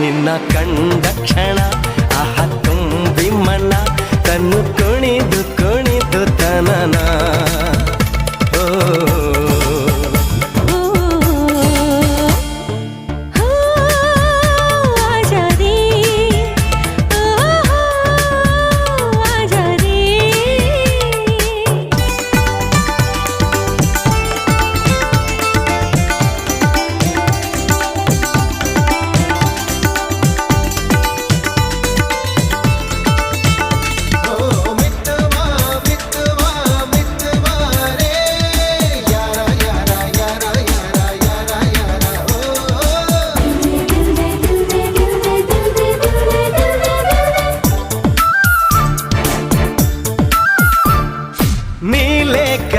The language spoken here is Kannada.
ನಿನ್ನ ಕಂಡ ಕ್ಷಣ. నీ లేక